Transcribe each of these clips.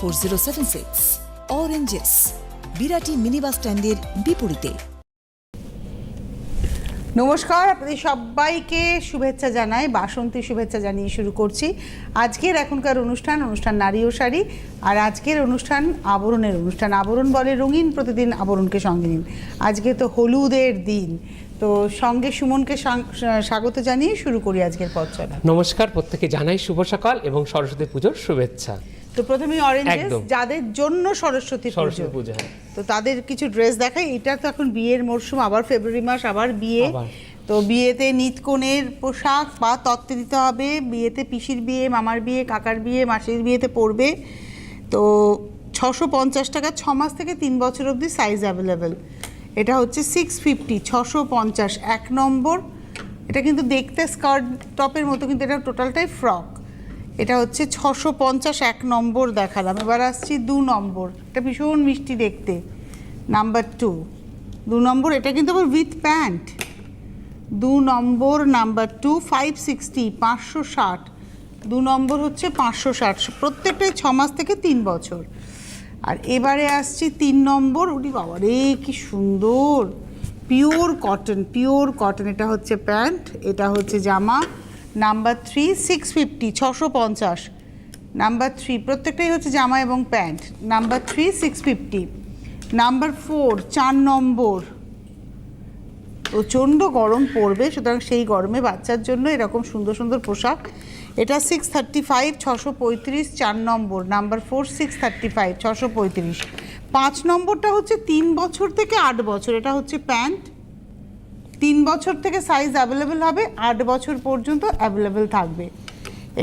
Four zero seven six oranges Birati mini bus স্ট্যান্ডের বিপরীতে। নমস্কার আপনাদের সবাইকে শুভেচ্ছা জানাই বাসন্তী শুভেচ্ছা জানিয়ে শুরু করছি। আজকের এখনকার অনুষ্ঠান অনুষ্ঠান নারী ও শাড়ি আর আজকের অনুষ্ঠান আবরণের অনুষ্ঠান। আবরণ বলে রঙিন প্রতিদিন আবরণকে সঙ্গে নিন। আজকে তো হলুদের দিন। তো সঙ্গে সুমনকে স্বাগত জানিয়ে শুরু করি আজকের পথ চলা। নমস্কার প্রত্যেকে জানাই শুভ সকাল এবং সরস্বতী পুজোর শুভেচ্ছা। তো প্রথমেই অরেঞ্জ যাদের জন্য সরস্বতী সরস্বতী পুজো হ্যাঁ। তো তাদের কিছু ড্রেস দেখাই। এটা তো এখন বিয়ের মরশুম আবার ফেব্রুয়ারি মাস আবার বিয়ে। তো বিয়েতে নিতকনের পোশাক বা তত্ত্বে দিতে হবে। বিয়েতে পিসির বিয়ে মামার বিয়ে কাকার বিয়ে মাসির বিয়েতে পড়বে তো ছশো পঞ্চাশ টাকা ছ মাস থেকে তিন বছর অবধি সাইজ অ্যাভেলেবেল এটা হচ্ছে সিক্স ফিফটি ছশো পঞ্চাশ এক নম্বর। এটা কিন্তু দেখতে স্কার্ট টপের মতো কিন্তু এটা টোটালটাই ফ্রক এটা হচ্ছে ছশো পঞ্চাশ এক নম্বর দেখালাম। এবার আসছি দু নম্বর। এটা ভীষণ মিষ্টি দেখতে। নাম্বার টু দু নম্বর, এটা কিন্তু আবার উইথ প্যান্ট দু নম্বর নাম্বার টু ফাইভ সিক্সটি পাঁচশো ষাট। দু নম্বর হচ্ছে পাঁচশো ষাট। প্রত্যেকটাই ছ মাস থেকে তিন বছর। আর এবারে আসছি তিন নম্বর, উনি বাবা রে, কি সুন্দর। পিওর কটন পিওর কটন এটা হচ্ছে প্যান্ট এটা হচ্ছে জামা। নাম্বার থ্রি সিক্স ফিফটি ছশো পঞ্চাশ। নাম্বার থ্রি প্রত্যেকটাই হচ্ছে জামা এবং pant. Number three six fifty number four চার নম্বর। প্রচণ্ড গরম পড়বে, সুতরাং সেই গরমে বাচ্চার জন্য এরকম সুন্দর সুন্দর পোশাক। এটা সিক্স থার্টি ফাইভ ছশো পঁয়ত্রিশ, চার নম্বর। Number four six thirty five ছশো পঁয়ত্রিশ। পাঁচ নম্বরটা হচ্ছে তিন বছর থেকে আট বছর। এটা হচ্ছে প্যান্ট। তিন বছর থেকে সাইজ অ্যাভেলেবেল হবে, আট বছর পর্যন্ত অ্যাভেলেবেল থাকবে।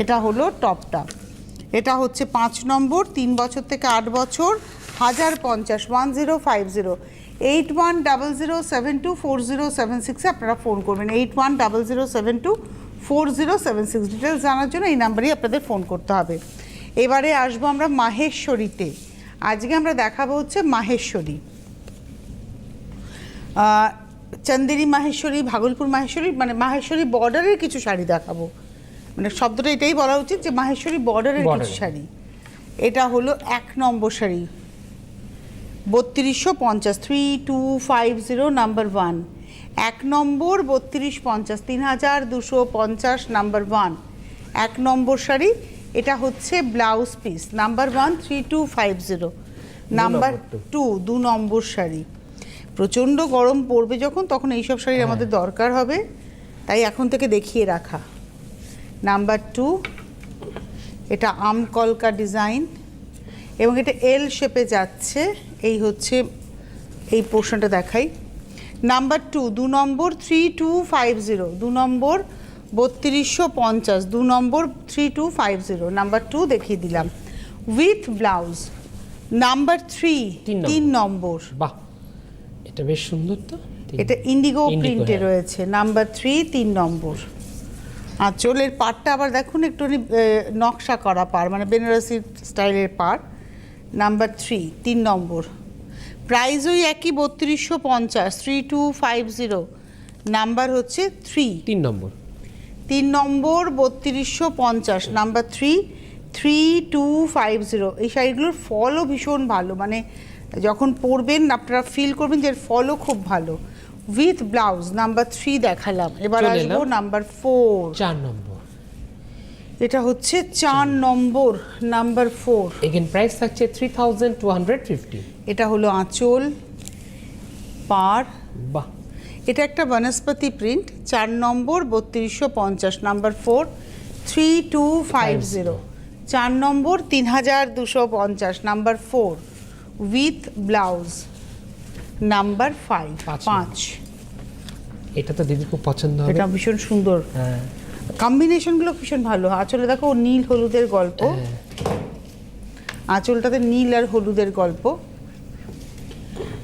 এটা হলো টপটা এটা হচ্ছে পাঁচ নম্বর, তিন বছর থেকে আট বছর, হাজার পঞ্চাশ one zero five zero eight one double zero seven two four zero seven সিক্সে আপনারা ফোন করবেন। Eight one double zero seven two four zero seven six details জানার জন্য এই নাম্বারেই আপনাদের ফোন করতে হবে। এবারে আসব আমরা মাহেশ্বরীতে। আজকে আমরা দেখাবো হচ্ছে মাহেশ্বরী। চন্দেরি মাহেশ্বরী ভাগলপুর মাহেশ্বরী মানে মাহেশ্বরী বর্ডারের কিছু শাড়ি দেখাবো। মানে শব্দটা এটাই বলা উচিত যে মাহেশ্বরী বর্ডারের কিছু শাড়ি। এটা হলো এক নম্বর শাড়ি। বত্রিশশো পঞ্চাশ three two five zero number one এক নম্বর বত্রিশ পঞ্চাশ তিন হাজার দুশো পঞ্চাশ নাম্বার ওয়ান এক নম্বর শাড়ি এটা হচ্ছে blouse piece number one three two five zero number two দু নম্বর শাড়ি। প্রচণ্ড গরম পড়বে যখন তখন এইসব শাড়ি আমাদের দরকার হবে। তাই এখন থেকে দেখিয়ে রাখা। নাম্বার টু এটা আমকলকা ডিজাইন এবং এটা এল শেপে যাচ্ছে। এই হচ্ছে এই পোর্শনটা দেখাই। নাম্বার টু দু নম্বর থ্রি টু ফাইভ জিরো দু নম্বর বত্রিশশো পঞ্চাশ দু নম্বর three two five zero number two দেখিয়ে দিলাম। With blouse number three. তিন নম্বর। বাহ। এটা বেশ সুন্দর তো। এটা ইন্ডিগো প্রিন্টে হ্যাঁ। রয়েছে নাম্বার থ্রি তিন নম্বর। আঁচলের পাড়টা আবার দেখুন একটুখানি নকশা করা পাড় মানে বেনারসি স্টাইলের পাড়। নাম্বার থ্রি তিন নম্বর। প্রাইস ওই একই বত্রিশশো পঞ্চাশ three two five zero number হচ্ছে থ্রি তিন নম্বর। তিন নম্বর বত্রিশশো পঞ্চাশ। Number three three two five zero এই শাড়িগুলোর ফলও ভীষণ ভালো মানে যখন পরবেন আপনারা ফিল করবেন যে ফলও খুব ভালো। উইথ ব্লাউজ নাম্বার থ্রি দেখালাম। এবার আসব নাম্বার ফোর চার নম্বর। এটা হচ্ছে চার নম্বর নাম্বার ফোর এগেন প্রাইস থাকছে three thousand two hundred fifty এটা হলো আঁচল পার বাহ। এটা একটা বনস্পতি প্রিন্ট চার নম্বর বত্রিশশো পঞ্চাশ number four three two five zero চার নম্বর তিন হাজার দুশো পঞ্চাশ number four with blouse number five পাঁচ এটা তো দিদি খুব পছন্দ হবে। এটা ভীষণ সুন্দর। হ্যাঁ। কম্বিনেশনগুলো ভীষণ ভালো। আঁচলে দেখো নীল হলুদের গল্প। হ্যাঁ। আঁচলটাতে নীল আর হলুদের গল্প।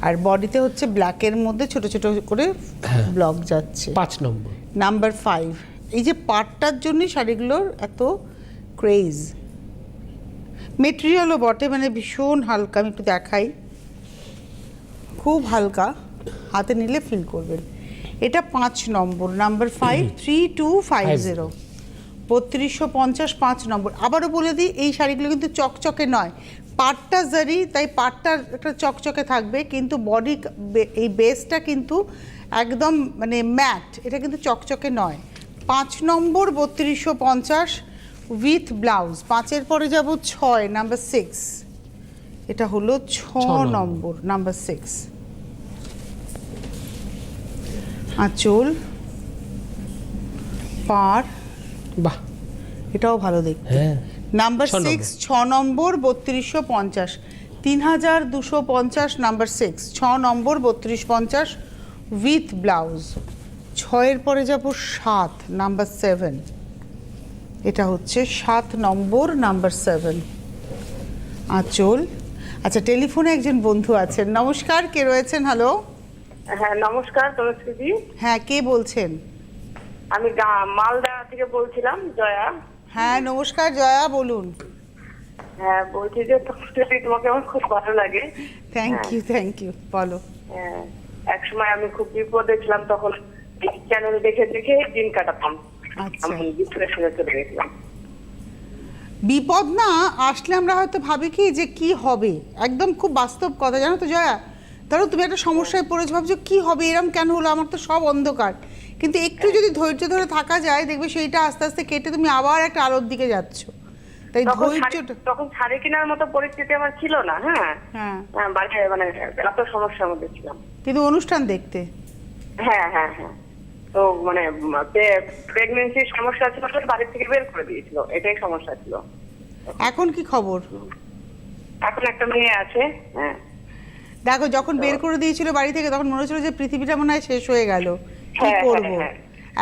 আর বডিতে হচ্ছে ব্ল্যাকের মধ্যে ছোট ছোট করে হ্যাঁ। ব্লক যাচ্ছে। পাঁচ নম্বর। নাম্বার ফাইভ এই যে পাটটার জন্যই শাড়িগুলোর এত ক্রেজ মেটেরিয়ালও বটে মানে ভীষণ হালকা আমি একটু দেখাই। খুব হালকা হাতে নিলে ফিল করবেন। এটা পাঁচ নম্বর number five three two five zero বত্রিশশো পঞ্চাশ পাঁচ নম্বর। আবারও বলে দিই এই শাড়িগুলো কিন্তু চকচকে নয়। পাটটা জারি তাই পাটটা একটা চকচকে থাকবে কিন্তু বডি এই বেসটা কিন্তু একদম মানে ম্যাট এটা কিন্তু চকচকে নয়। পাঁচ নম্বর বত্রিশশো পঞ্চাশ উইথ ব্লাউজ পাঁচের পরে যাব ছয় নাম্বার সিক্স এটা হলো ছ নম্বর। নম্বর সিক্স আঁচল পার বাহ। এটাও ভালো দেখতে। হ্যাঁ। নাম্বার। সিক্স ছ নম্বর বত্রিশশো পঞ্চাশ। তিন হাজার দুশো পঞ্চাশ নাম্বার সিক্স ছ নম্বর বত্রিশ পঞ্চাশ উইথ ব্লাউজ। ছয়ের পরে যাব সাত নাম্বার সেভেন এটা হচ্ছে সাত নম্বর নাম্বার সেভেন আঁচল। আচ্ছা টেলিফোনে একজন বন্ধু আছেন। নমস্কার কে রয়েছেন? হ্যালো হ্যাঁ নমস্কার তনুশ্রীদি। হ্যাঁ কে বলছেন? আমি মালদা থেকে বলছিলাম জয়া। হ্যাঁ নমস্কার জয়া বলুন। হ্যাঁ বলছি যে তোমাকে আমার খুব ভালো লাগে। থ্যাংক। ইউ থ্যাংক ইউ বলো। হ্যাঁ এক সময় আমি খুব বিপদে ছিলাম তখন চ্যানেল দেখে দেখে দিন কাটাতাম। আচ্ছা। চলে গেছিলাম বিপদ না আসলে আমরা হয়তো ভাবি কি যে কি হবে? একদম খুব বাস্তব কথা জানো তো জয়া? ধরো তুমি একটা সমস্যায় পড়েছো ভাবছ কি হবে এরম কেন হলো? আমার তো সব অন্ধকার। কিন্তু একটু যদি ধৈর্য ধরে থাকা যায় দেখবে সেইটা আস্তে আস্তে কেটে তুমি আবার একটা আলোর দিকে যাচ্ছ। তাই ধৈর্যটা তখন শাড়ি কেনার মতো পরিস্থিতি আমার ছিল না হ্যাঁ? হ্যাঁ। হ্যাঁ, বাড়িতে মানে এত সমস্যার মধ্যে ছিলাম। কিন্তু অনুষ্ঠান দেখতে। হ্যাঁ হ্যাঁ হ্যাঁ। তো মানে প্রেগনেন্সির সমস্যা ছিল বাড়ি থেকে বের করে দিয়েছিল। এটাই সমস্যা ছিল। এখন কি খবর? এখন একটা মেয়ে আছে হ্যাঁ। দেখো যখন বের করে দিয়েছিল বাড়ি থেকে তখন মনে হচ্ছিল যে পৃথিবীটা মনে হয় শেষ হয়ে গেল। কি হ্যাঁ, করব? হ্যাঁ, হ্যাঁ।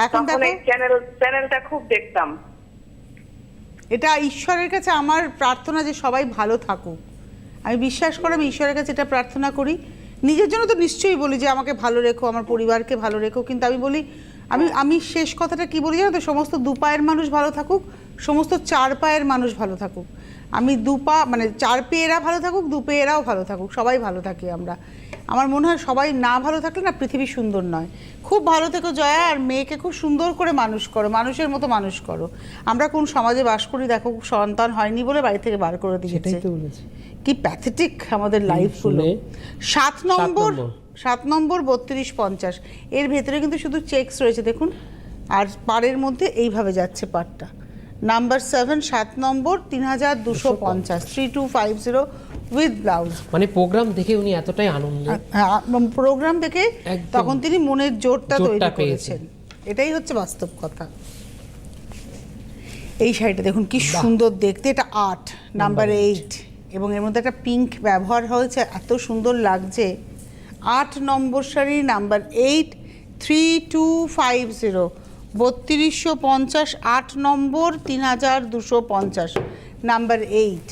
এখন দেখো চ্যানেল চ্যানেলটা খুব দেখতাম। এটা ঈশ্বরের কাছে আমার প্রার্থনা যে সবাই ভালো থাকুক। আমি বিশ্বাস করে আমি ঈশ্বরের কাছে এটা প্রার্থনা করি। নিজের জন্য তো নিশ্চয়ই বলি যে আমাকে ভালো রেখো, আমার পরিবারকে ভালো রেখো, কিন্তু আমি বলি, আমি আমি শেষ কথাটা কি বলি জানো তো? সমস্ত দু পায়ের মানুষ ভালো থাকুক, সমস্ত চার পায়ের মানুষ ভালো থাকুক। আমি দু পা মানে চার পেয়েরা ভালো থাকুক, দু পেয়েরাও ভালো থাকুক, সবাই ভালো থাকি আমরা। আমার মনে হয় সবাই না ভালো থাকলে না পৃথিবী সুন্দর নয়। খুব ভালো থেকো জয়া, আর মেয়েকে খুব সুন্দর করে মানুষ করো, মানুষের মতো মানুষ করো। আমরা কোন সমাজে বাস করি, দেখো, সন্তান হয়নি বলে বাড়ি থেকে বার করে দিয়েছে। কি প্যাথেটিক আমাদের লাইফগুলো সাত নম্বর। সাত নম্বর বত্রিশ পঞ্চাশ। এর ভেতরে কিন্তু শুধু চেকস রয়েছে দেখুন। আর পারের মধ্যে এইভাবে যাচ্ছে পারটা নাম্বার সেভেন সাত নম্বর তিন হাজার দুশো পঞ্চাশ। Three two five zero with blouse মানে প্রোগ্রাম দেখে উনি এতটাই আনন্দ। প্রোগ্রাম দেখে তখন তিনি মনের জোরটা জোরটা তৈরি করেছেন এটাই হচ্ছে বাস্তব কথা। এই শাড়িটা দেখুন কি সুন্দর দেখতে। এটা আট নাম্বার এইট এবং এর মধ্যে একটা পিঙ্ক ব্যবহার হয়েছে, এত সুন্দর লাগছে। আট নম্বর sari number eight three two five zero বত্রিশশো পঞ্চাশ, আট নম্বর তিন হাজার দুশো পঞ্চাশ। নাম্বার এইট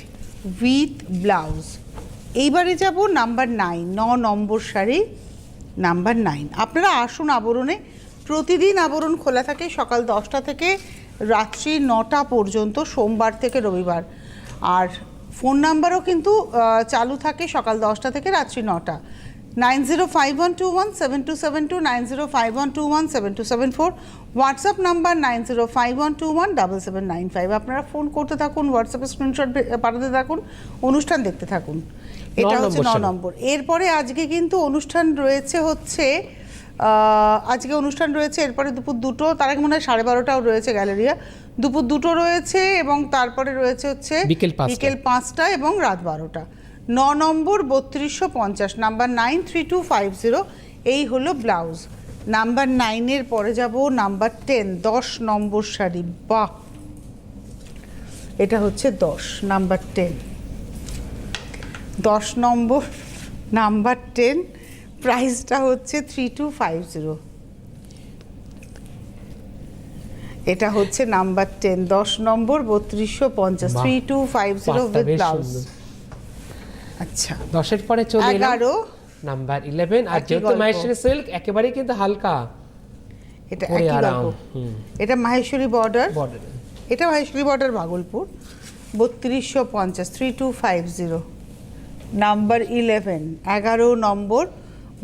উইথ ব্লাউজ এইবারে যাব নাম্বার নাইন ন নম্বর শাড়ি নাম্বার নাইন আপনারা আসুন আবরণে। প্রতিদিন আবরণ খোলা থাকে সকাল দশটা থেকে রাত্রি নটা পর্যন্ত, সোমবার থেকে রবিবার। আর ফোন নাম্বারও কিন্তু চালু থাকে সকাল দশটা থেকে রাত্রি নটা। Nine zero five one two one seven two seven two nine zero five one two one seven two seven four. WhatsApp number nine zero five one two one double seven nine five. আপনারা phone করতে থাকুন হোয়াটসঅ্যাপে screenshot পাঠাতে থাকুন অনুষ্ঠান দেখতে থাকুন। এটা হচ্ছে ন নম্বর। এরপরে আজকে কিন্তু অনুষ্ঠান রয়েছে হচ্ছে আজকে অনুষ্ঠান রয়েছে এরপরে দুপুর দুটো তার আগে মনে হয় সাড়ে বারোটাও রয়েছে গ্যালারিয়া। দুপুর দুটো রয়েছে এবং তারপরে রয়েছে হচ্ছে বিকেল বিকেল পাঁচটা এবং রাত বারোটা। ন নম্বর বত্রিশশো পঞ্চাশ number nine three two five zero এই হলো ব্লাউজ। নাম্বার নাইনের পরে যাব নাম্বার টেন দশ নম্বর শাড়ি বাহ! এটা হচ্ছে দশ নাম্বার টেন। দশ নম্বর নাম্বার টেন প্রাইসটা হচ্ছে থ্রি টু ফাইভ জিরো এটা হচ্ছে নাম্বার টেন দশ নম্বর বত্রিশশো পঞ্চাশ। Three two five zero with blouse আচ্ছা। দশের পরে চলে এগারো। নাম্বার ইলেভেন আর যেহেতু মাহেশ্বরী সিল্ক একেবারেই কিন্তু হালকা। এটা একই গল্প। এটা মাহেশ্বরী বর্ডার বর্ডার এটা মাহেশ্বরী বর্ডার ভাগলপুর। বত্রিশশো পঞ্চাশ three two five zero number eleven এগারো নম্বর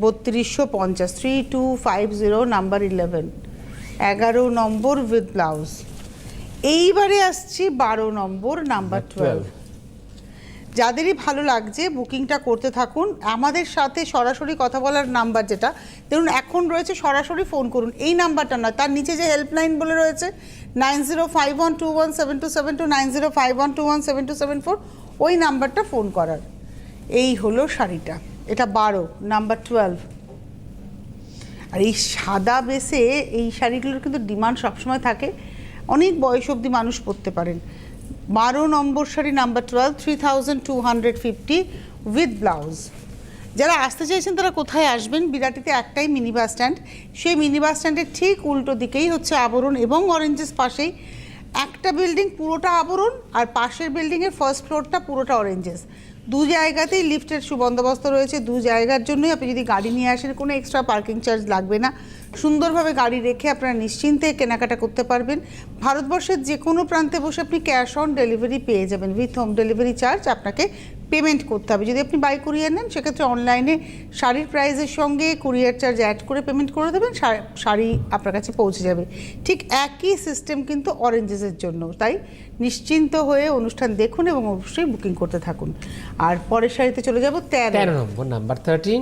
বত্রিশশো পঞ্চাশ three two five zero number eleven এগারো নম্বর উইথ ব্লাউজ এইবারে আসছি বারো নম্বর নাম্বার টুয়েলভ যাদেরই ভালো লাগছে বুকিংটা করতে থাকুন। আমাদের সাথে সরাসরি কথা বলার নাম্বার যেটা ধরুন এখন রয়েছে সরাসরি ফোন করুন। এই নাম্বারটা নয় তার নিচে যে হেল্পলাইন বলে রয়েছে nine zero five one two one seven two seven two nine zero five one two one seven two seven four ওই নাম্বারটা ফোন করার। এই হলো শাড়িটা এটা বারো নাম্বার টুয়েলভ আর এই সাদা বেসে এই শাড়িগুলোর কিন্তু ডিমান্ড সবসময় থাকে। অনেক বয়স অবধি মানুষ পরতে পারেন। বারো নম্বর sari number twelve three thousand two hundred fifty with blouse যারা আসতে চাইছেন, তারা কোথায় আসবেন? বিরাটিতে একটাই মিনি বাস স্ট্যান্ড। সেই মিনি বাস স্ট্যান্ডের ঠিক উল্টো দিকেই হচ্ছে আবরণ এবং অরেঞ্জেস পাশেই। একটা বিল্ডিং পুরোটা আবরণ আর পাশের বিল্ডিংয়ের ফার্স্ট ফ্লোরটা পুরোটা অরেঞ্জেস দু জায়গাতেই লিফটের সুবন্দোবস্ত রয়েছে, দু জায়গার জন্যই আপনি যদি গাড়ি নিয়ে আসেন, কোনো এক্সট্রা পার্কিং চার্জ লাগবে না। সুন্দরভাবে গাড়ি রেখে আপনারা নিশ্চিন্তে কেনাকাটা করতে পারবেন। ভারতবর্ষের যে কোনো প্রান্তে বসে আপনি ক্যাশ অন ডেলিভারি পেয়ে যাবেন। উইথ হোম ডেলিভারি চার্জ আপনাকে পেমেন্ট করতে হবে। যদি আপনি বাই কুরিয়ার নেন সেক্ষেত্রে অনলাইনে শাড়ির প্রাইসের সঙ্গে কুরিয়ার চার্জ অ্যাড করে পেমেন্ট করে দেবেন শাড়ি আপনার কাছে পৌঁছে যাবে। ঠিক একই সিস্টেম কিন্তু অরেঞ্জেসের জন্য। তাই নিশ্চিন্ত হয়ে অনুষ্ঠান দেখুন এবং অবশ্যই বুকিং করতে থাকুন। আর পরের শাড়িতে চলে যাব তেরো। তেরো নম্বর নাম্বার থার্টিন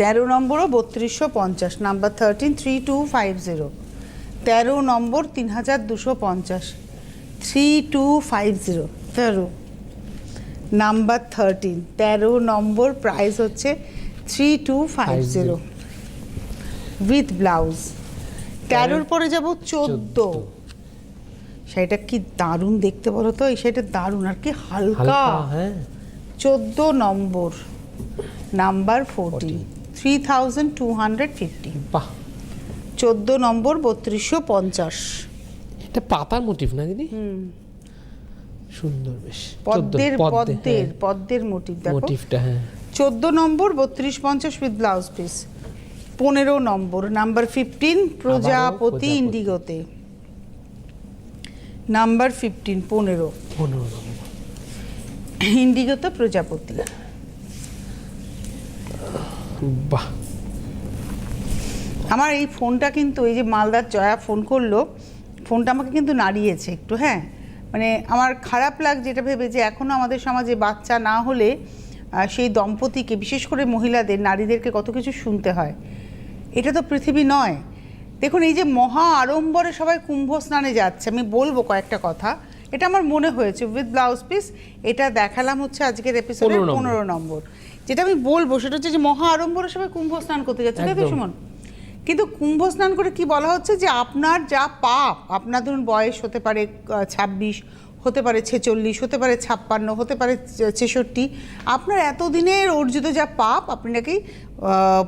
তেরো নম্বরও বত্রিশশো পঞ্চাশ number thirteen three two five zero তেরো নম্বর তিন হাজার দুশো পঞ্চাশ থ্রি টু ফাইভ জিরো তেরো। নাম্বার থার্টিন তেরো নম্বর প্রাইস হচ্ছে three two five zero with blouse তেরোর পরে যাব চোদ্দ। সেটা কি দারুণ দেখতে বলো তো? এই শাড়িটা দারুণ আর কি হালকা। হ্যাঁ। চোদ্দ নম্বর। Number fourteen three thousand two hundred fifty বাহ। চোদ্দ নম্বর বত্রিশশো পঞ্চাশ। এটা পাতার মোটিভ না দিদি? সুন্দর বেশ। পদ্মের পদ্মের পদ্মের মোটিভ দেখো। মোটিভটা হ্যাঁ। চোদ্দ নম্বর বত্রিশ পঞ্চাশ উইথ ব্লাউজ পিস পনেরো নম্বর নাম্বার ফিফটিন প্রজাপতি প্রজাপতি। ইন্ডিগোতে। নাম্বার ফিফটিন পনেরো। পনেরো নম্বর। ইন্ডিগোতে প্রজাপতি। বাহ। আমার এই ফোনটা কিন্তু এই যে মালদার জয়া ফোন করল ফোনটা আমাকে কিন্তু নাড়িয়েছে একটু হ্যাঁ। মানে আমার খারাপ লাগছে এটা ভেবে যে এখনও আমাদের সমাজে বাচ্চা না হলে সেই দম্পতিকে বিশেষ করে মহিলাদের নারীদেরকে কত কিছু শুনতে হয়। এটা তো পৃথিবী নয়। দেখুন এই যে মহা আড়ম্বরে সবাই কুম্ভ স্নানে যাচ্ছে আমি বলব কয়েকটা কথা। এটা আমার মনে হয়েছে উইথ ব্লাউজ পিস এটা দেখালাম হচ্ছে আজকের এপিসোডে 15 নম্বর। পনেরো নম্বর। যেটা আমি বলব সেটা হচ্ছে যে মহা আড়ম্বরে সবাই কুম্ভ স্নান করতে যাচ্ছে। তাই তো। সুমন। কিন্তু কুম্ভ স্নান করে কি বলা হচ্ছে যে আপনার যা পাপ আপনার ধরুন বয়স হতে পারে ছাব্বিশ হতে পারে ছেচল্লিশ হতে পারে ছাপ্পান্ন হতে পারে ছেষট্টি আপনার এতদিনের অর্জিত যা পাপ আপনি নাকি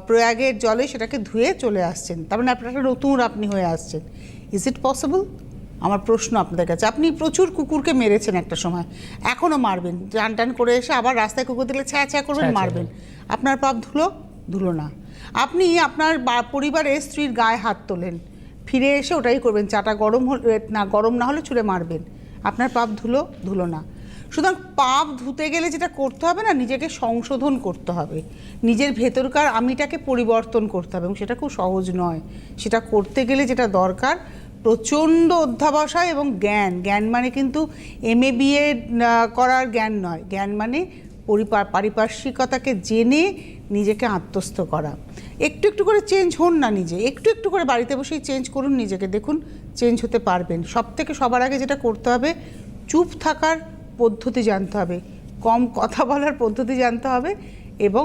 প্রয়াগের জলে সেটাকে ধুয়ে চলে আসছেন। তার মানে আপনার একটা নতুন আপনি হয়ে আসছেন। ইজ ইট পসিবল আমার প্রশ্ন আপনাদের কাছে। আপনি প্রচুর কুকুরকে মেরেছেন একটা সময়। এখনও মারবেন। টান টান করে এসে আবার রাস্তায় কুকুর দিলে ছ্যা ছ্যা করবেন মারবেন। আপনার পাপ ধুলো ধুলো না। আপনি আপনার পরিবারের স্ত্রীর গায়ে হাত তোলেন। ফিরে এসে ওটাই করবেন, চাটা গরম না গরম না হলে ছুঁড়ে মারবেন। আপনার পাপ ধুলো ধুলো না। সুতরাং পাপ ধুতে গেলে যেটা করতে হবে না, নিজেকে সংশোধন করতে হবে। নিজের ভেতরকার আমিটাকে পরিবর্তন করতে হবে এবং সেটা খুব সহজ নয়। সেটা করতে গেলে যেটা দরকার, প্রচণ্ড অধ্যাবসায় এবং জ্ঞান। জ্ঞান মানে কিন্তু এম এ বিএ করার জ্ঞান নয়। জ্ঞান মানে পারিপার্শ্বিকতাকে জেনে নিজেকে আত্মস্থ করা। একটু একটু করে চেঞ্জ হন না নিজে। একটু একটু করে বাড়িতে বসেই চেঞ্জ করুন নিজেকে। দেখুন চেঞ্জ হতে পারবেন। সব থেকে সবার আগে যেটা করতে হবে চুপ থাকার পদ্ধতি জানতে হবে। কম কথা বলার পদ্ধতি জানতে হবে এবং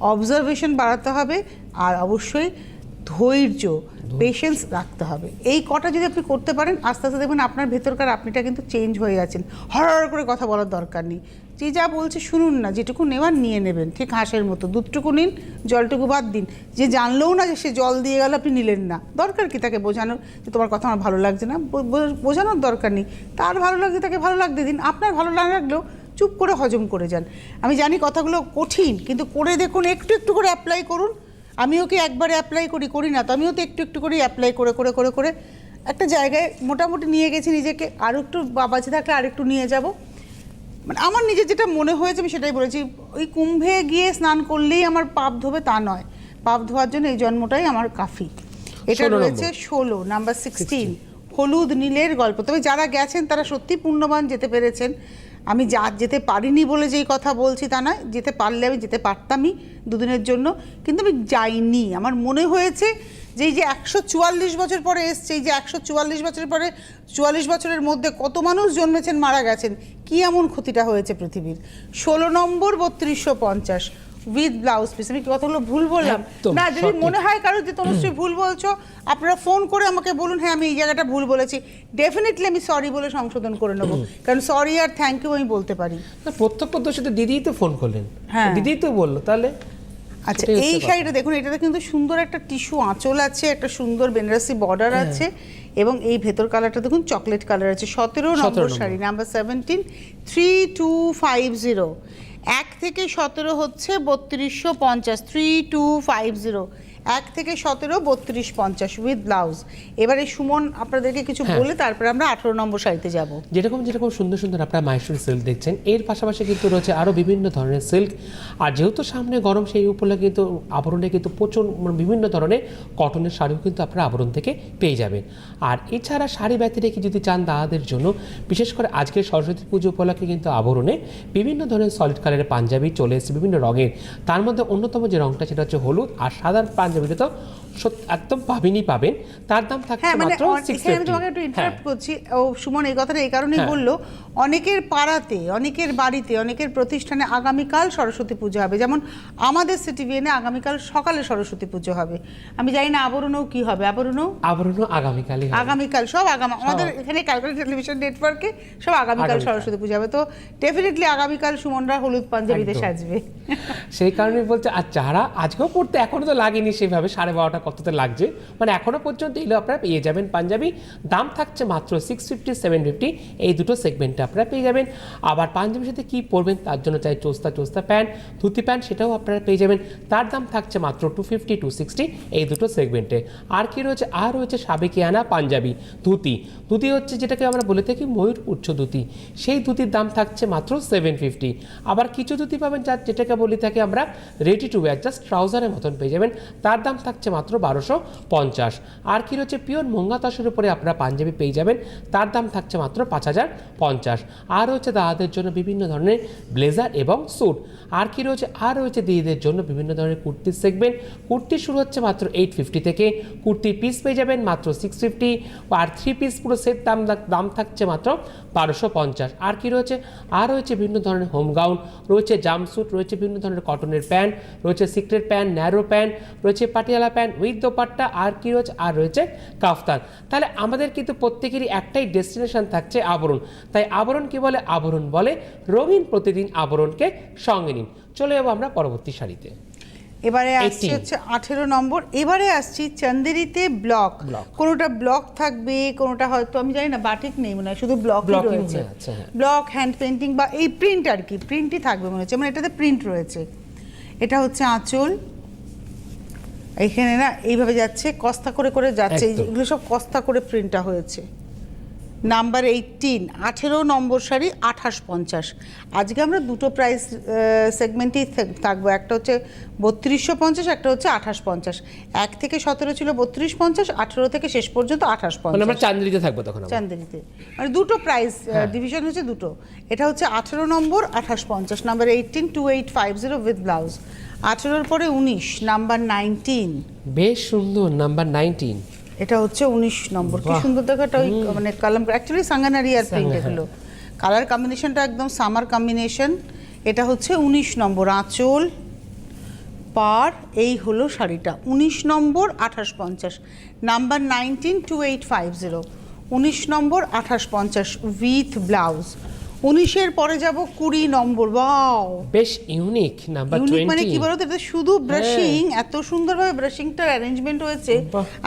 অবজারভেশন বাড়াতে হবে আর অবশ্যই ধৈর্য পেশেন্স রাখতে হবে। এই কটা যদি আপনি করতে পারেন আস্তে আস্তে দেখবেন আপনার ভেতরকার আপনিটা কিন্তু চেঞ্জ হয়ে যাচ্ছেন। হর করে কথা বলার দরকার নেই। যে যা বলছে শুনুন না, যেটুকু নেওয়ার নিয়ে নেবেন। ঠিক হাঁসের মতো, দুধটুকু নিন, জলটুকু বাদ দিন। যে জানলেও না যে সে জল দিয়ে গেল, আপনি নিলেন না। দরকার কি তাকে বোঝানোর? যে তোমার কথা আমার ভালো লাগছে না। বোঝানোর দরকার নেই। তার ভালো লাগছে তাকে ভালো লাগতে দিন। আপনার ভালো না লাগলেও চুপ করে হজম করে যান। আমি জানি কথাগুলো কঠিন, কিন্তু করে দেখুন, একটু একটু করে অ্যাপ্লাই করুন। আমিও কি একবারে অ্যাপ্লাই করি? করি না তো। আমিও তো একটু একটু করে অ্যাপ্লাই করে করে করে করে। একটা জায়গায় মোটামুটি নিয়ে গেছি নিজেকে। আরও একটু বাবাজি থাকলে আর একটু নিয়ে যাব। মানে আমার নিজের যেটা মনে হয়েছে আমি সেটাই বলেছি। ওই কুম্ভে গিয়ে স্নান করলেই আমার পাপ ধোবে তা নয়। পাপ ধোয়ার জন্য এই জন্মটাই আমার কাফি। এটা রয়েছে ষোলো নাম্বার সিক্সটিন হলুদ নীলের গল্প। তবে যারা গেছেন তারা সত্যি পুণ্যবান যেতে পেরেছেন। আমি যা যেতে পারিনি বলে যেই কথা বলছি তা নয়। যেতে পারলে আমি যেতে পারতামই দুদিনের জন্য। কিন্তু আমি যাইনি। আমার মনে হয়েছে যে এই যে একশো চুয়াল্লিশ বছর পরে এসছে এই যে একশো চুয়াল্লিশ বছর পরে চুয়াল্লিশ বছরের মধ্যে কত মানুষ জন্মেছেন মারা গেছেন কি এমন ক্ষতিটা হয়েছে পৃথিবীর? ষোলো নম্বর বত্রিশশো পঞ্চাশ উইথ ব্লাউজ পিস আমি কথাগুলো ভুল বললাম? না যদি মনে হয় কারও যে তনুশ্রী ভুল বলছো আপনারা ফোন করে আমাকে বলুন হ্যাঁ আমি এই জায়গাটা ভুল বলেছি। ডেফিনেটলি আমি সরি বলে সংশোধন করে নেব। কারণ সরি আর থ্যাংক ইউ আমি বলতে পারি। না প্রত্যক্ষদর্শীতে দিদিই তো ফোন করলেন। হ্যাঁ। দিদিই তো বলল তাহলে আচ্ছা এই শাড়িটা দেখুন এটাতে কিন্তু সুন্দর একটা টিস্যু আঁচল আছে একটা সুন্দর বেনারসি বর্ডার হ্যাঁ। আছে এবং এই ভেতর কালারটা দেখুন চকলেট কালার আছে সতেরো নম্বর নম্বর। Sari number seventeen three two five zero এক থেকে সতেরো হচ্ছে বত্রিশশো পঞ্চাশ থ্রি টু ফাইভ জিরো এক থেকে সতেরো বত্রিশ পঞ্চাশ উইথ ব্লাউজ এবারে সুমন আপনাদেরকে কিছু হ্যাঁ। বলে তারপরে আমরা আঠেরো নম্বর শাড়িতে যাব। যেরকম যেরকম সুন্দর সুন্দর আপনারা মাইসুরি সিল্ক দেখছেন এর পাশাপাশি কিন্তু রয়েছে আরও বিভিন্ন ধরনের সিল্ক আর যেহেতু সামনে গরম সেই উপলক্ষে কিন্তু আবরণে কিন্তু প্রচুর মানে বিভিন্ন ধরনের কটনের শাড়িও কিন্তু আপনারা আবরণ থেকে পেয়ে যাবেন। আর এছাড়া শাড়ি ব্যতি রেখে যদি চান দাদাদের জন্য বিশেষ করে আজকের সরস্বতী পুজো উপলক্ষে কিন্তু আবরণে বিভিন্ন ধরনের সলিড কালারের পাঞ্জাবি চলে এসেছে বিভিন্ন রঙের। তার মধ্যে অন্যতম যে রঙটা সেটা হচ্ছে হলুদ। আর সাদা পাঞ্জাবিটা তো সত্যি একদম পাবেনই পাবেন তার দাম থাকছে হ্যাঁ মানে মাত্র এখানে আমি তোমাকে একটু ইন্টারাপ্ট করছি। ও সুমন এই কথাটা এই কারণেই হ্যাঁ। বলল অনেকের পাড়াতে অনেকের বাড়িতে অনেকের প্রতিষ্ঠানে আগামীকাল সরস্বতী পুজো হবে। যেমন আমাদের সিটি ভিএনে আগামীকাল সকালে সরস্বতী পুজো হবে। আমি জানি না আবরণও কি হবে। আবরণও? আবরণও আগামীকালই। আগামীকাল সব আগাম আমাদের এখানে ক্যালকাটা টেলিভিশন নেটওয়ার্কে সব আগামীকাল আগামীকাল। সরস্বতী পুজো হবে। তো ডেফিনেটলি আগামীকাল সুমনরা হলুদ পাঞ্জাবিতে সাজবে। সেই কারণে বলছে আর যারা আজকেও পড়তে এখনও তো লাগেনি সেভাবে সাড়ে বারোটা কততে লাগছে? মানে এখনও পর্যন্ত এগুলো আপনারা পেয়ে যাবেন পাঞ্জাবি। দাম থাকছে মাত্র সিক্স ফিফটি সেভেন ফিফটি এই দুটো সেগমেন্টে আপনারা পেয়ে যাবেন। আবার পাঞ্জাবির সাথে কী পরবেন তার জন্য চাই চোস্তা চোস্তা প্যান্ট, ধুতি প্যান্ট, সেটাও আপনারা পেয়ে যাবেন। তার দাম থাকছে মাত্র টু ফিফটি টু সিক্সটি এই দুটো সেগমেন্টে আর কি রয়েছে? আর রয়েছে সাবেকিয়ানা পাঞ্জাবি, ধুতি। ধুতি হচ্ছে যেটাকে আমরা বলে থাকি ময়ূর উচ্চ ধুতি। সেই ধুতির দাম থাকছে মাত্র সেভেন ফিফটি আবার কিছু ধুতি পাবেন যার যেটাকে বলি থাকি আমরা রেডি টু ওয়্যার জাস্ট ট্রাউজারের মতন পেয়ে যাবেন। তার দাম থাকছে মাত্র বারোশো পঞ্চাশ। আর কি রয়েছে? পিওর মঙ্গা তাসের উপরে আপনারা পাঞ্জাবি পেয়ে যাবেন। তার দাম থাকছে মাত্র পাঁচ হাজার পঞ্চাশ। আর রয়েছে দাদাদের জন্য বিভিন্ন ধরনের ব্লেজার এবং স্যুট। আর কি রয়েছে? আর রয়েছে দিদিদের জন্য বিভিন্ন ধরনের কুর্তির সেগমেন্ট। কুর্তি শুরু হচ্ছে মাত্র এইট ফিফটি থেকে। কুর্তির পিস পেয়ে যাবেন মাত্র সিক্স ফিফটি আর থ্রি পিস পুরো সেট দাম দাম থাকছে মাত্র বারোশো পঞ্চাশ। আর কি রয়েছে? আর রয়েছে বিভিন্ন ধরনের হোম গাউন রয়েছে জাম্পস্যুট রয়েছে বিভিন্ন ধরনের কটনের প্যান্ট। রয়েছে সিক্রেট প্যান্ট ন্যারো প্যান্ট রয়েছে পাটিয়ালা প্যান্ট উইথ দোপাট্টা আর কি রয়েছে আর রয়েছে কাফতান। তাহলে আমাদের কিন্তু প্রত্যেকেরই একটাই ডেস্টিনেশন থাকছে আবরণ। তাই আবরণ কি বলে? আবরণ বলে রঙিন প্রতিদিন আবরণকে সঙ্গে নিন। চলে যাব আমরা পরবর্তী শাড়িতে এবারে আসছে হচ্ছে আঠেরো নম্বর। এবারে আসছি চান্দেরিতে ব্লক। কোনোটা ব্লক থাকবে কোনোটা হয়তো আমি জানি না বাটিক নেই মনে হয় শুধু ব্লক রয়েছে। হ্যাঁ। ব্লক হ্যান্ড পেন্টিং বা এই প্রিন্ট আর কি প্রিন্টই থাকবে মনে হচ্ছে। মানে এটাতে প্রিন্ট রয়েছে। এটা হচ্ছে আঁচল। এখানে না এইভাবে যাচ্ছে কস্তা করে করে যাচ্ছে এগুলো সব কস্তা করে প্রিন্টটা হয়েছে। নাম্বার এইটিন আঠেরো নম্বর শাড়ি আঠাশ পঞ্চাশ। আজকে আমরা দুটো প্রাইস সেগমেন্টেই থাকব। একটা হচ্ছে বত্রিশশো পঞ্চাশ একটা হচ্ছে আঠাশ পঞ্চাশ। এক থেকে সতেরো ছিল বত্রিশ পঞ্চাশ আঠেরো থেকে শেষ পর্যন্ত আঠাশ মানে পঞ্চাশ আমরা চান্দ্রিতে থাকব তখন আমরা। মানে দুটো প্রাইস হ্যাঁ। ডিভিশন হচ্ছে দুটো। এটা হচ্ছে আঠেরো নম্বর আঠাশ পঞ্চাশ। Number eighteen two eight five zero with blouse আঠেরোর পরে উনিশ নাম্বার নাইনটিন। বেশ সুন্দর নাম্বার নাইনটিন। এটা হচ্ছে উনিশ নম্বর। কি সুন্দর দেখাটা ওই মানে কালাম অ্যাকচুয়ালি সাঙ্গানারি আর প্রিন্ট এগুলো। কালার কম্বিনেশনটা একদম সামার কম্বিনেশন এটা হচ্ছে উনিশ নম্বর আঁচল। পার এই হলো শাড়িটা। উনিশ নম্বর আঠাশ পঞ্চাশ। Number nineteen two eight five zero উনিশ নম্বর আঠাশ পঞ্চাশ উইথ ব্লাউজ উনিশের পরে যাব কুড়ি নম্বর বাও বেশ ইউনিক নাম্বার ইউনিক মানে কি বলতো এটা শুধু ব্রাশিং এত সুন্দরভাবে ব্রাশিংটার অ্যারেঞ্জমেন্ট হয়েছে।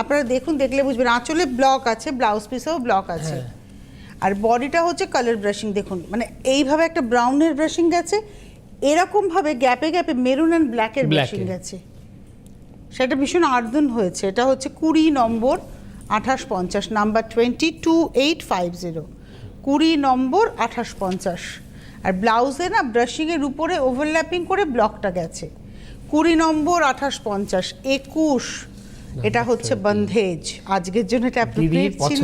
আপনারা দেখুন দেখলে বুঝবেন আঁচলে ব্লক আছে ব্লাউজ পিসেও ব্লক আছে। হ্যাঁ। আর বডিটা হচ্ছে কালার ব্রাশিং দেখুন মানে এইভাবে একটা ব্রাউনের ব্রাশিং গেছে এরকম ভাবে গ্যাপে গ্যাপে মেরুন অ্যান্ড ব্ল্যাকের ব্রাশিং গেছে। সেটা ভীষণ আর্দন হয়েছে এটা হচ্ছে কুড়ি নম্বর আঠাশ পঞ্চাশ number twenty two eight five zero কুড়ি নম্বর আঠাশ পঞ্চাশ। আর ব্লাউজে না ব্রাশিংয়ের উপরে ওভারল্যাপিং করে ব্লকটা গেছে। কুড়ি নম্বর আঠাশ পঞ্চাশ একুশ। এটা হচ্ছে বন্ধেজ আজকের জন্য এটা ছিল।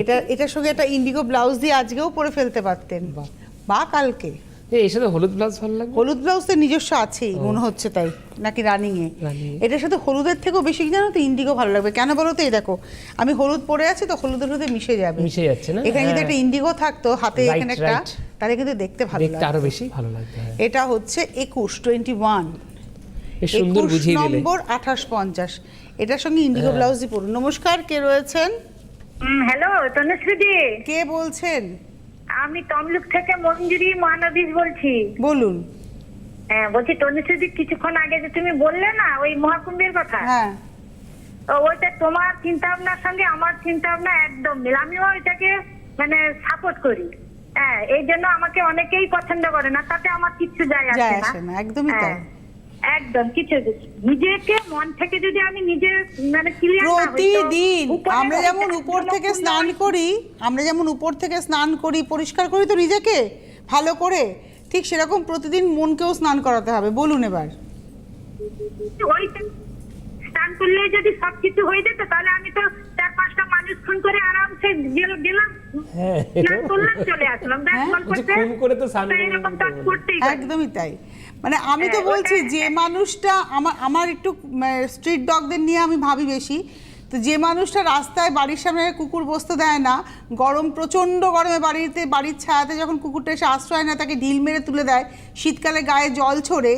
এটা এটার সঙ্গে একটা ইন্ডিগো ব্লাউজ দিয়ে আজকেও পরে ফেলতে পারতেন। বা কালকে। এর সাথে হলুদ ব্লাউজ ভালো লাগবে? হলুদ ব্লাউজ তো নিজস্ব আছেই মনে হচ্ছে তাই নাকি রানিং এ? এটার সাথে হলুদের থেকেও বেশি জানো তো ইন্ডিগো ভালো লাগবে। কেন বলো তো এই দেখো আমি হলুদ পরে আছি তো হলুদের সাথে মিশে যাবে। মিশে যাচ্ছে না? এখানে যদি হ্যাঁ। একটা ইন্ডিগো থাকতো হাতে এখানে একটা তাহলে কিন্তু দেখতে ভালো আরও বেশি ভালো লাগবে হ্যাঁ। এটা হচ্ছে একুশ টোয়েন্টি ওয়ান বেশ সুন্দর বুঝিয়ে দিলে। নম্বর আঠাশ পঞ্চাশ। এটার সঙ্গে ইন্ডিগো হ্যাঁ। ব্লাউজই পরুন। নমস্কার কে রয়েছেন? হ্যালো তনুশ্রীদি কে বলছেন? আমি তমলুক থেকে মঞ্জুরি মহানবীশ বলছি। বলুন। হ্যাঁ বলছি তনুশ্রীদি কিছুক্ষণ আগে যে তুমি বললে না ওই মহাকুম্ভের কথা? হ্যাঁ। ওইটা তোমার চিন্তা ভাবনার সঙ্গে আমার চিন্তা ভাবনা একদম মিল। আমিও ওইটাকে মানে সাপোর্ট করি। হ্যাঁ এই জন্য আমাকে অনেকেই পছন্দ করে না তাতে আমার কিচ্ছু যায় আসে না। একদমই তাই। হ্যাঁ, একদম কিছু নিজেকে মন থেকে যদি আমি নিজে মানে প্রতিদিন আমরা যেমন উপর থেকে স্নান করি আমরা যেমন উপর থেকে স্নান করি পরিষ্কার করি তো নিজেকে ভালো করে ঠিক সেরকম প্রতিদিন মনকেও স্নান করাতে হবে বলুন এবার। ওইটা স্নান করলে যদি সবকিছু হয়ে যেত তাহলে আমি তো পাঁচটা মানুষ খুন করে আরামসে গেল- গেলাম। একদমই তাই। মানে আমি তো হ্যাঁ, বলছি যে মানুষটা আমার আমার একটু স্ট্রিট ডগদের নিয়ে আমি ভাবি বেশি। তো যে মানুষটা রাস্তায় বাড়ির সামনে কুকুর বসতে দেয় না, গরম, প্রচণ্ড গরমে বাড়িতে, বাড়ির ছায়াতে যখন কুকুরটা এসে আশ্রয় নেয়, তাকে ঢিল মেরে তুলে দেয়, শীতকালে গায়ে জল ছড়ে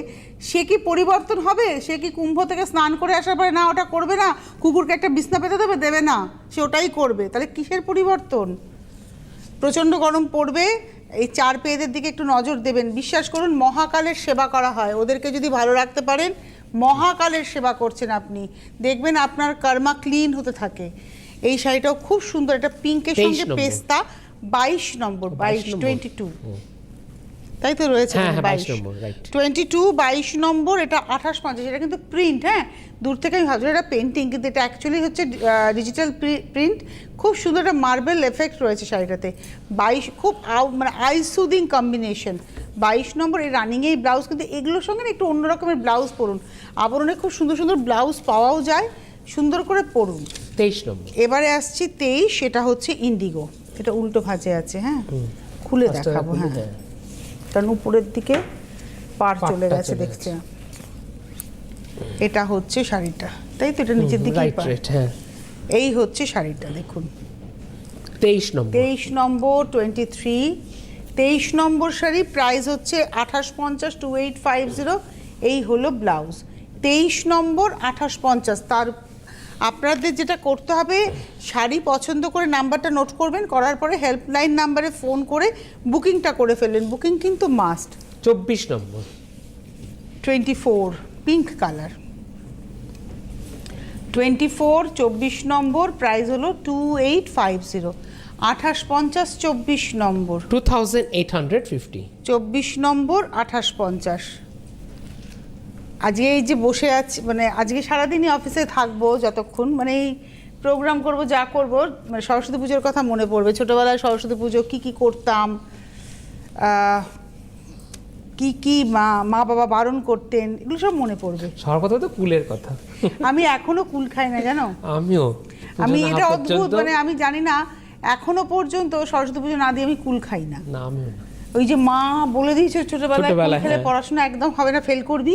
সে কি পরিবর্তন হবে? সে কি কুম্ভ থেকে স্নান করে আসার পরে, না, ওটা করবে না, কুকুরকে একটা বিছনা পেতে দেবে? দেবে না, সে ওটাই করবে। তাহলে কিসের পরিবর্তন? প্রচণ্ড গরম পড়বে, এই চার পেয়েদের দিকে একটু নজর দেবেন। বিশ্বাস করুন, মহাকালের সেবা করা হয়। ওদেরকে যদি ভালো রাখতে পারেন মহাকালের সেবা করছেন আপনি। দেখবেন আপনার কর্মা ক্লিন হতে থাকে। এই শাড়িটাও খুব সুন্দর এটা পিঙ্কের সঙ্গে পেস্তা বাইশ নম্বর বাইশ টোয়েন্টি টু। তাই তো রয়েছে? হ্যাঁ, হ্যাঁ, 22 বাইশ। টোয়েন্টি টু বাইশ নম্বর এটা আঠাশ পঞ্চাশ এটা কিন্তু প্রিন্ট হ্যাঁ? দূর থেকে আমি ভাবছি এটা পেন্টিং কিন্তু এটা অ্যাকচুয়ালি হচ্ছে ডিজিটাল প্রিন্ট খুব সুন্দর একটা মার্বেল এফেক্ট রয়েছে শাড়িটাতে। বাইশ খুব মানে আই সুদিং কম্বিনেশন বাইশ নম্বর এই রানিং এই ব্লাউজ কিন্তু এগুলোর সঙ্গে না একটু অন্য রকমের ব্লাউজ পরুন। আবরণে খুব সুন্দর সুন্দর ব্লাউজ পাওয়াও যায় সুন্দর করে পরুন। তেইশ নম্বর। এবারে আসছি তেইশ সেটা হচ্ছে ইন্ডিগো এটা উল্টো ভাজে আছে হ্যাঁ? খুলে পাঁচ দেখাবো হ্যাঁ। হ্যাঁ। কারণ উপরের দিকে পার চলে গেছে দেখছি। এটা হচ্ছে শাড়িটা। তাই তো এটা নিচের দিকে হ্যাঁ। এই হচ্ছে শাড়িটা দেখুন। তেইশ নম্বর। তেইশ নম্বর টোয়েন্টি থ্রি তেইশ নম্বর শাড়ি প্রাইস হচ্ছে আঠাশ পঞ্চাশ টু এইট ফাইভ জিরো এই হলো ব্লাউজ তেইশ নম্বর আঠাশ পঞ্চাশ। তার আপনাদের যেটা করতে হবে শাড়ি পছন্দ করে নাম্বারটা নোট করবেন করার পরে হেল্পলাইন নাম্বারে ফোন করে বুকিংটা করে ফেললেন। বুকিং কিন্তু মাস্ট চব্বিশ নম্বর। Twenty four pink colour twenty four চব্বিশ নম্বর প্রাইস হলো টু এইট ফাইভ জিরো আঠাশ পঞ্চাশ চব্বিশ নম্বর। Two thousand eight hundred fifty চব্বিশ নম্বর আঠাশ পঞ্চাশ। আজকে এই যে বসে আছি মানে আজকে সারাদিনই অফিসে থাকব যতক্ষণ মানে এই প্রোগ্রাম করব যা করব মানে সরস্বতী পুজোর কথা মনে পড়বে। ছোটোবেলায় সরস্বতী পুজো কি কি করতাম কি কি মা মা বাবা বারণ করতেন এগুলো সব মনে পড়বে। সবার কথা তো কুলের কথা। আমি এখনও কুল খাই না জানো? আমিও। আমি এটা অদ্ভুত মানে আমি জানি না এখনও পর্যন্ত সরস্বতী পুজো না দিয়ে আমি কুল খাই না। না আমিও না। ওই যে মা বলে দিয়েছে ছোটবেলায় খেলে হ্যাঁ। পড়াশোনা একদম হবে না ফেল করবি?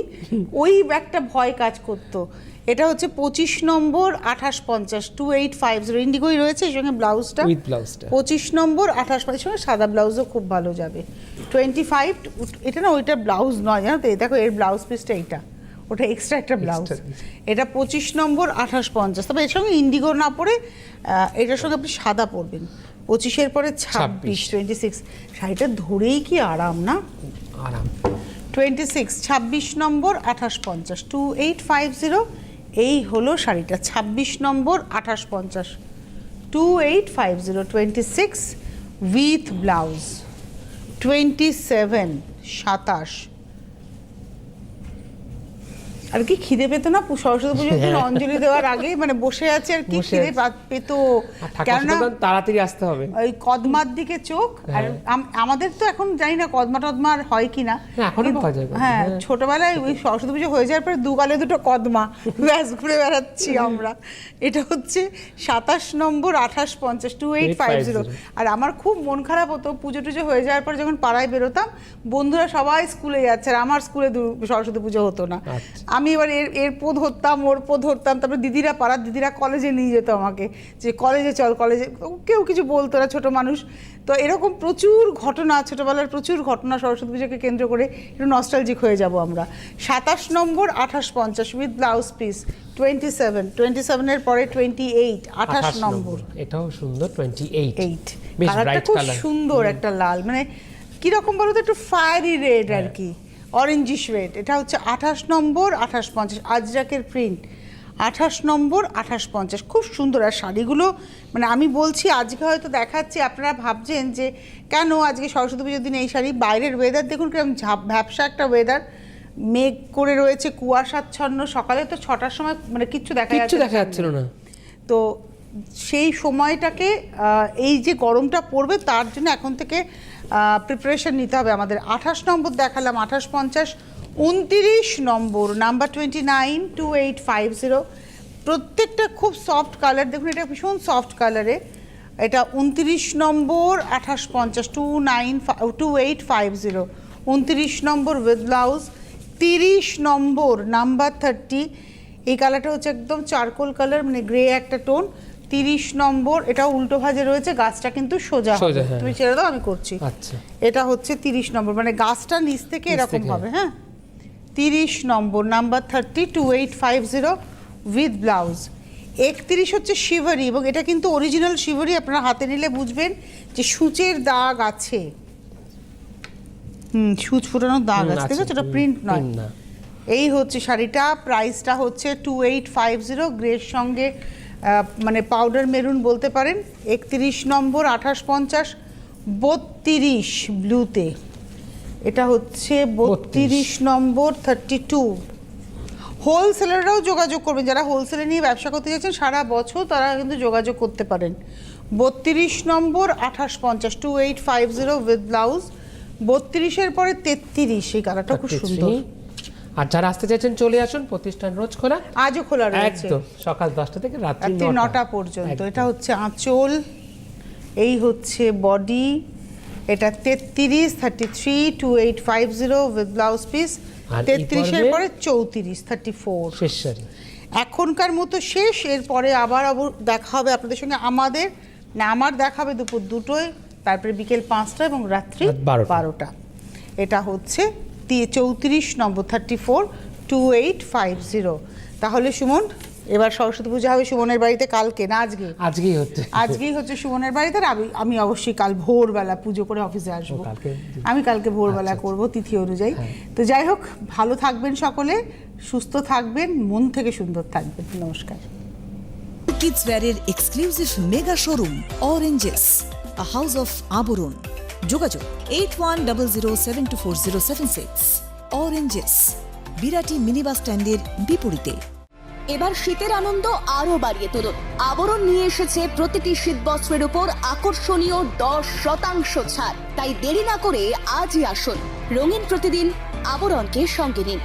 ওই একটা ভয় কাজ করতো। এটা হচ্ছে পঁচিশ নম্বর আঠাশ পঞ্চাশ টু এইট ফাইভ জিরো ইন্ডিগোই রয়েছে এর সঙ্গে ব্লাউজটা। উইথ ব্লাউজটা পঁচিশ নম্বর আঠাশ পঞ্চাশ সঙ্গে সাদা ব্লাউজও খুব ভালো যাবে। টোয়েন্টি ফাইভ এটা না ওইটা ব্লাউজ নয় জানো তো? এই দেখো এর ব্লাউজ পিসটা এইটা। ওটা এক্সট্রা একটা ব্লাউজ। এটা পঁচিশ নম্বর আঠাশ পঞ্চাশ। তবে এর সঙ্গে ইন্ডিগো না পরে আহ, এটার সঙ্গে আপনি সাদা পরবেন। পঁচিশের পরে ছাব্বিশ টোয়েন্টি সিক্স শাড়িটা ধরেই কি আরাম না? আরাম। টোয়েন্টি সিক্স ছাব্বিশ নম্বর আঠাশ পঞ্চাশ। টু এইট ফাইভ জিরো এই হলো শাড়িটা। ছাব্বিশ নম্বর আঠাশ পঞ্চাশ। Two eight five zero twenty six with blouse twenty seven সাতাশ। আর কি খিদে পেতো না? সরস্বতী পুজোর দিন অঞ্জলি দেওয়ার আগেই মানে বসে আছে আর কি খিদে। পেতো। কেননা তাড়াতাড়ি আসতে হবে। ওই কদমার দিকে চোখ আর হ্যাঁ। আমাদের তো এখন জানি না কদমা টদমা আর হয় হ্যাঁ, যায় কদমা, হ্যাঁ হ্যাঁ। ছোটবেলায় ওই সরস্বতী পুজো হয়ে যাওয়ার পরে দু গালে দুটো কদমা। ব্যাস ঘুরে বেড়াচ্ছি আমরা। এটা হচ্ছে সাতাশ নম্বর আঠাশ পঞ্চাশ টু এইট ফাইভ জিরো আর আমার খুব মন খারাপ হতো পুজো টুজো হয়ে যাওয়ার পর যখন পাড়ায় বেরোতাম বন্ধুরা সবাই স্কুলে যাচ্ছে আর আমার স্কুলে সরস্বতী পুজো হতো না। আচ্ছা। আমি এবার এর এর পো ধরতাম ওর পো ধরতাম তারপরে দিদিরা পাড়ার দিদিরা কলেজে নিয়ে যেত আমাকে যে কলেজে চল কলেজে কেউ কিছু বলতো না ছোট মানুষ। তো এরকম প্রচুর ঘটনা ছোটবেলার প্রচুর ঘটনা সরস্বতী পুজোকে কেন্দ্র করে একটু নস্টালজিক হয়ে যাব আমরা। সাতাশ নম্বর আঠাশ পঞ্চাশ with blouse piece twenty seven twenty সেভেনের পরে টোয়েন্টি এইট আঠাশ নম্বর। এটাও সুন্দর টোয়েন্টি এইট এইট কালারটা খুব সুন্দর একটা লাল মানে কীরকম বলো তো একটু ফায়ারি রেড আর হ্যাঁ। কি। অরেঞ্জিশ রেড এটা হচ্ছে আঠাশ নম্বর আঠাশ পঞ্চাশ আজরাকের প্রিন্ট আঠাশ নম্বর আঠাশ পঞ্চাশ খুব সুন্দর। আর শাড়িগুলো মানে আমি বলছি আজকে হয়তো দেখাচ্ছি আপনারা ভাবছেন যে কেন আজকে সরস্বতী পুজোর দিন এই শাড়ি? বাইরের ওয়েদার দেখুন কীরকম ঝাপ ভ্যাপসা একটা ওয়েদার মেঘ করে রয়েছে কুয়াশাচ্ছন্ন সকালে তো ছটার সময় মানে কিচ্ছু দেখা যাচ্ছে দেখা যাচ্ছিল না। তো সেই সময়টাকে এই যে গরমটা পড়বে তার জন্য এখন থেকে প্রিপারেশন নিতে হবে আমাদের। আঠাশ নম্বর দেখালাম, আঠাশ পঞ্চাশ, উনতিরিশ নম্বর number twenty nine two eight five zero প্রত্যেকটা খুব সফট কালার দেখুন এটা ভীষণ সফট কালারে এটা উনতিরিশ নম্বর, আঠাশ পঞ্চাশ two nine two eight five zero উনতিরিশ নম্বর উইথ ব্লাউজ তিরিশ নম্বর নাম্বার থার্টি এই কালারটা হচ্ছে একদম চারকোল কালার মানে গ্রে একটা টোন তিরিশ নম্বর এটা উল্টো ভাজে রয়েছে গাছটা কিন্তু সোজা হ্যাঁ। তুমি ছেড়ে দাও আমি করছি। আচ্ছা। এটা হচ্ছে তিরিশ নম্বর মানে গাছটা নিচ থেকে এরকম থেকে। হবে হ্যাঁ? তিরিশ নম্বর number thirty two eight five zero with blouse একত্রিশ হচ্ছে শিভারি এবং এটা কিন্তু অরিজিনাল শিভারি আপনারা হাতে নিলে বুঝবেন যে সূচের দাগ আছে। হুম সূচ ফুটানোর দাগ হুম, আছে ঠিক আছে, এটা প্রিন্ট নয়। print না। এই হচ্ছে শাড়িটা প্রাইসটা হচ্ছে টু এইট ফাইভ জিরো গ্রের সঙ্গে মানে পাউডার মেরুন বলতে পারেন একত্রিশ নম্বর আঠাশ পঞ্চাশ বত্রিশ ব্লুতে এটা হচ্ছে বত্রিশ নম্বর থার্টি টু হোলসেলাররাও যোগাযোগ করবেন যারা হোলসেলে নিয়ে ব্যবসা করতে যাচ্ছেন সারা বছর তারা কিন্তু যোগাযোগ করতে পারেন। বত্রিশ নম্বর আঠাশ পঞ্চাশ two eight five zero with blouse বত্রিশের পরে তেত্রিশ এই কালারটা খুব সুন্দর। আর যারা আসতে চাইছেন চলে আসুন প্রতিষ্ঠান রোজ খোলা আজও খোলা রয়েছে। একদম সকাল দশটা থেকে রাত্রি নটা পর্যন্ত। এটা হচ্ছে আঁচল এই হচ্ছে বডি এটা তেত্রিশ thirty three two eight five zero with blouse piece তেত্রিশের পরে চৌত্রিশ থার্টি ফোর এখনকার মতো শেষ এরপরে আবার আবার দেখা হবে আপনাদের সঙ্গে। আমাদের না আমার দেখা হবে দুপুর দুটোয় তারপরে বিকেল পাঁচটা এবং রাত্রি রাত বারোটা। বারোটা। এটা হচ্ছে চৌত্রিশ নম্বর thirty four two eight five zero তাহলে সুমন এবার সরস্বতী পূজা হবে সুমনের বাড়িতে কালকে না আজকে? আজকেই হচ্ছে। আজকেই হচ্ছে সুমনের বাড়িতে আর আমি আমি অবশ্যই কাল ভোরবেলা পুজো করে অফিসে আসব। কালকে? আমি কালকে ভোরবেলা করব তিথি অনুযায়ী। তো যাই হোক ভালো থাকবেন সকলে সুস্থ থাকবেন মন থেকে সুন্দর থাকবেন। নমস্কার। Kids ওয়্যারের exclusive mega showroom Oranges a house of Abaran যোগাযোগ eight one double zero seven two four zero seven six Oranges Birati minibus স্ট্যান্ডের বিপরীতে। এবার শীতের আনন্দ আরও বাড়িয়ে তুলুন। আবরণ নিয়ে এসেছে প্রতিটি শীত বস্ত্রের উপর আকর্ষণীয় দশ শতাংশ ছাড়। তাই দেরি না করে আজই আসুন। রঙিন প্রতিদিন আবরণকে সঙ্গে নিন।